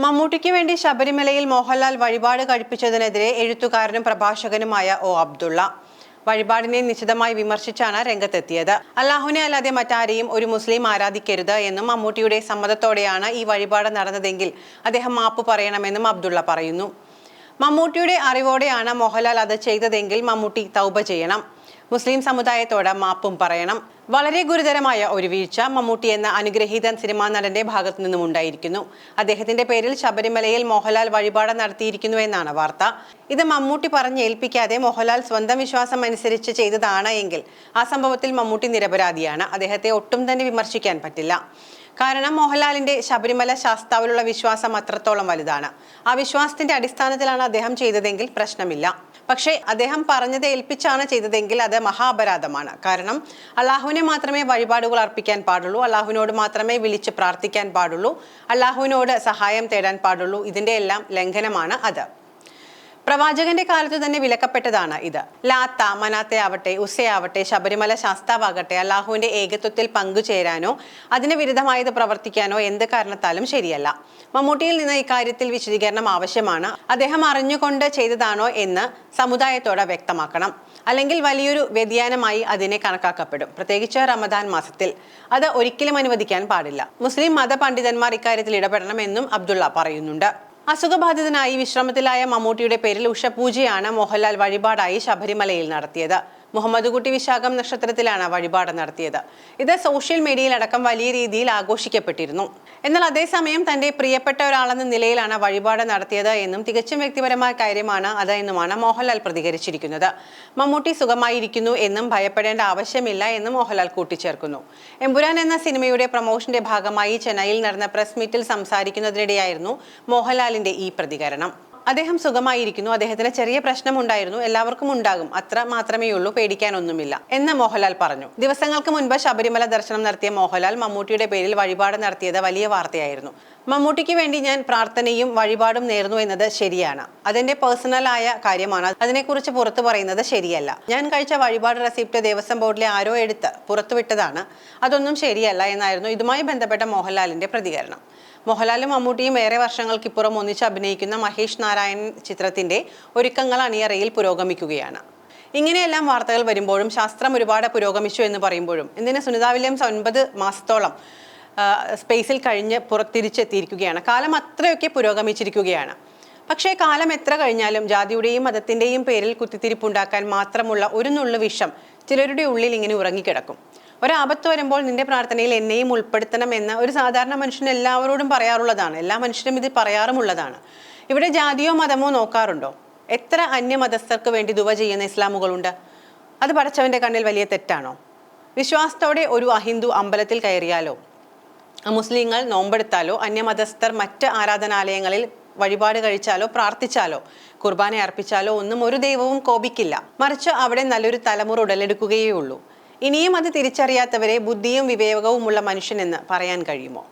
മമ്മൂട്ടിക്ക് വേണ്ടി ശബരിമലയിൽ മോഹൻലാൽ വഴിപാട് കഴിപ്പിച്ചതിനെതിരെ എഴുത്തുകാരനും പ്രഭാഷകനുമായ ഒ അബ്ദുള്ള. വഴിപാടിനെ നിശിതമായി വിമർശിച്ചാണ് രംഗത്തെത്തിയത്. അല്ലാഹുനെ അല്ലാതെ മറ്റാരെയും ഒരു മുസ്ലിം ആരാധിക്കരുത് എന്നും മമ്മൂട്ടിയുടെ സമ്മതത്തോടെയാണ് ഈ വഴിപാട് നടന്നതെങ്കിൽ അദ്ദേഹം മാപ്പ് പറയണമെന്നും അബ്ദുള്ള പറയുന്നു. മമ്മൂട്ടിയുടെ അറിവോടെയാണ് മോഹൻലാൽ അത് ചെയ്തതെങ്കിൽ മമ്മൂട്ടി തൗബ ചെയ്യണം. മുസ്ലിം സമുദായത്തോട് മാപ്പും പറയണം. വളരെ ഗുരുതരമായ ഒരു വീഴ്ച മമ്മൂട്ടി എന്ന അനുഗ്രഹീത സിനിമാ നടന്റെ ഭാഗത്തു നിന്നും ഉണ്ടായിരിക്കുന്നു. അദ്ദേഹത്തിന്റെ പേരിൽ ശബരിമലയിൽ മോഹൻലാൽ വഴിപാട് നടത്തിയിരിക്കുന്നു എന്നാണ് വാർത്ത. ഇത് മമ്മൂട്ടി പറഞ്ഞ് ഏൽപ്പിക്കാതെ മോഹൻലാൽ സ്വന്തം വിശ്വാസം അനുസരിച്ച് ചെയ്തതാണ് എങ്കിൽ ആ സംഭവത്തിൽ മമ്മൂട്ടി നിരപരാധിയാണ്. അദ്ദേഹത്തെ ഒട്ടും തന്നെ വിമർശിക്കാൻ പറ്റില്ല. കാരണം മോഹൻലാലിന്റെ ശബരിമല ശാസ്താവിലുള്ള വിശ്വാസം അത്രത്തോളം വലുതാണ്. ആ വിശ്വാസത്തിന്റെ അടിസ്ഥാനത്തിലാണ് അദ്ദേഹം ചെയ്തതെങ്കിൽ പ്രശ്നമില്ല. പക്ഷേ അദ്ദേഹം പറഞ്ഞത് ഏൽപ്പിച്ചാണ് ചെയ്തതെങ്കിൽ അത് മഹാപരാധമാണ്. കാരണം അള്ളാഹുവിനെ മാത്രമേ വഴിപാടുകൾ അർപ്പിക്കാൻ പാടുള്ളൂ അള്ളാഹുവിനോട് മാത്രമേ വിളിച്ച് പ്രാർത്ഥിക്കാൻ പാടുള്ളൂ അള്ളാഹുവിനോട് സഹായം തേടാൻ പാടുള്ളൂ. ഇതിന്റെ എല്ലാം ലംഘനമാണ് അത്. പ്രവാചകന്റെ കാലത്ത് തന്നെ വിലക്കപ്പെട്ടതാണ് ഇത്. ലാത്ത മനാത്തെ ആവട്ടെ ഉസയാവട്ടെ ശബരിമല ശാസ്താവാകട്ടെ അള്ളാഹുവിന്റെ ഏകത്വത്തിൽ പങ്കുചേരാനോ അതിന് വിരുദ്ധമായത് പ്രവർത്തിക്കാനോ എന്ത് കാരണത്താലും ശരിയല്ല. മമ്മൂട്ടിയിൽ നിന്ന് ഇക്കാര്യത്തിൽ വിശദീകരണം ആവശ്യമാണ്. അദ്ദേഹം അറിഞ്ഞുകൊണ്ട് ചെയ്തതാണോ എന്ന് സമുദായത്തോടെ വ്യക്തമാക്കണം. അല്ലെങ്കിൽ വലിയൊരു വ്യതിയാനമായി അതിനെ കണക്കാക്കപ്പെടും. പ്രത്യേകിച്ച് റമദാൻ മാസത്തിൽ. അത് ഒരിക്കലും അനുവദിക്കാൻ പാടില്ല. മുസ്ലിം മതപണ്ഡിതന്മാർ ഇക്കാര്യത്തിൽ ഇടപെടണമെന്നും അബ്ദുള്ള പറയുന്നുണ്ട്. അസുഖബാധിതനായി വിശ്രമത്തിലായ മമ്മൂട്ടിയുടെ പേരിൽ ഉഷപൂജയാണ് മോഹൻലാൽ വഴിപാടായി ശബരിമലയിൽ നടത്തിയത്. മുഹമ്മദ് കുട്ടി വിശാഖം നക്ഷത്രത്തിലാണ് വഴിപാട് നടത്തിയത്. ഇത് സോഷ്യൽ മീഡിയയിലടക്കം വലിയ രീതിയിൽ ആഘോഷിക്കപ്പെട്ടിരുന്നു. എന്നാൽ അതേസമയം തന്റെ പ്രിയപ്പെട്ട ഒരാളെന്ന നിലയിലാണ് വഴിപാട് നടത്തിയത് എന്നും തികച്ചും വ്യക്തിപരമായ കാര്യമാണ് അത് എന്നുമാണ് മോഹൻലാൽ പ്രതികരിച്ചിരിക്കുന്നത്. മമ്മൂട്ടി സുഖമായിരിക്കുന്നു എന്നും ഭയപ്പെടേണ്ട ആവശ്യമില്ല എന്നും മോഹൻലാൽ കൂട്ടിച്ചേർക്കുന്നു. എമ്പുരാൻ എന്ന സിനിമയുടെ പ്രൊമോഷന്റെ ഭാഗമായി ചെന്നൈയിൽ നടന്ന പ്രസ് മീറ്റിൽ സംസാരിക്കുന്നതിനിടെയായിരുന്നു മോഹൻലാലിന്റെ ഈ പ്രതികരണം. അദ്ദേഹം സുഖമായിരിക്കുന്നു. അദ്ദേഹത്തിന് ചെറിയ പ്രശ്നമുണ്ടായിരുന്നു. എല്ലാവർക്കും ഉണ്ടാകും. അത്ര മാത്രമേ ഉള്ളൂ. പേടിക്കാനൊന്നുമില്ല. എന്ന് മോഹൻലാൽ പറഞ്ഞു. ദിവസങ്ങൾക്ക് മുൻപ് ശബരിമല ദർശനം നടത്തിയ മോഹൻലാൽ മമ്മൂട്ടിയുടെ പേരിൽ വഴിപാട് നടത്തിയത് വലിയ വാർത്തയായിരുന്നു. മമ്മൂട്ടിക്ക് വേണ്ടി ഞാൻ പ്രാർത്ഥനയും വഴിപാടും നേർന്നു എന്നത് ശരിയാണ്. അതെന്റെ പേഴ്സണലായ കാര്യമാണ്. അതിനെക്കുറിച്ച് പുറത്തു പറയുന്നത് ശരിയല്ല. ഞാൻ കഴിച്ച വഴിപാട് റെസിപ്റ്റ് ദേവസ്വം ബോർഡിലെ ആരോ എടുത്ത് പുറത്തുവിട്ടതാണ്. അതൊന്നും ശരിയല്ല എന്നായിരുന്നു ഇതുമായി ബന്ധപ്പെട്ട മോഹൻലാലിന്റെ പ്രതികരണം. മോഹൻലാലും മമ്മൂട്ടിയും ഏറെ വർഷങ്ങൾക്കിപ്പുറം ഒന്നിച്ച് അഭിനയിക്കുന്ന മഹേഷ് നാരായൺ ചിത്രത്തിന്റെ ഒരുക്കങ്ങൾ അണിയറയിൽ പുരോഗമിക്കുകയാണ്. ഇങ്ങനെയെല്ലാം വാർത്തകൾ വരുമ്പോഴും ശാസ്ത്രം ഒരുപാട് പുരോഗമിച്ചു എന്ന് പറയുമ്പോഴും എന്തിന് സുനിത വില്യംസ് ഒൻപത് മാസത്തോളം സ്പേസിൽ കഴിഞ്ഞ് പുറത്തിരിച്ചെത്തിയിരിക്കുകയാണ്. കാലം അത്രയൊക്കെ പുരോഗമിച്ചിരിക്കുകയാണ്. പക്ഷേ കാലം എത്ര കഴിഞ്ഞാലും ജാതിയുടെയും മതത്തിന്റെയും പേരിൽ കുത്തിത്തിരിപ്പുണ്ടാക്കാൻ മാത്രമുള്ള ഒരു നുള്ളു വിഷം ചിലരുടെ ഉള്ളിൽ ഇങ്ങനെ ഉറങ്ങിക്കിടക്കും. ഒരാപത്ത് വരുമ്പോൾ നിന്റെ പ്രാർത്ഥനയിൽ എന്നെയും ഉൾപ്പെടുത്തണം എന്ന് ഒരു സാധാരണ മനുഷ്യൻ എല്ലാവരോടും പറയാറുള്ളതാണ്. എല്ലാ മനുഷ്യരും ഇത് പറയാറുമുള്ളതാണ്. ഇവിടെ ജാതിയോ മതമോ നോക്കാറുണ്ടോ? എത്ര അന്യമതസ്ഥർക്ക് വേണ്ടി ദുവ ചെയ്യുന്ന ഇസ്ലാമുകളുണ്ട്? അത് പഠിച്ചവന്റെ കണ്ണിൽ വലിയ തെറ്റാണോ? വിശ്വാസത്തോടെ ഒരു അഹിന്ദു അമ്പലത്തിൽ കയറിയാലോ? മുസ്ലിങ്ങൾ നോമ്പെടുത്താലോ അന്യമതസ്ഥർ മറ്റ് ആരാധനാലയങ്ങളിൽ വഴിപാട് കഴിച്ചാലോ പ്രാർത്ഥിച്ചാലോ കുർബാന അർപ്പിച്ചാലോ ഒന്നും ഒരു ദൈവവും കോപിക്കില്ല. മറിച്ച് അവിടെ നല്ലൊരു തലമുറ ഉടലെടുക്കുകയേ ഉള്ളൂ ഇനിയും അത് തിരിച്ചറിയാത്തവരെ ബുദ്ധിയും വിവേകവുമുള്ള മനുഷ്യനെന്ന് പറയാൻ കഴിയുമോ?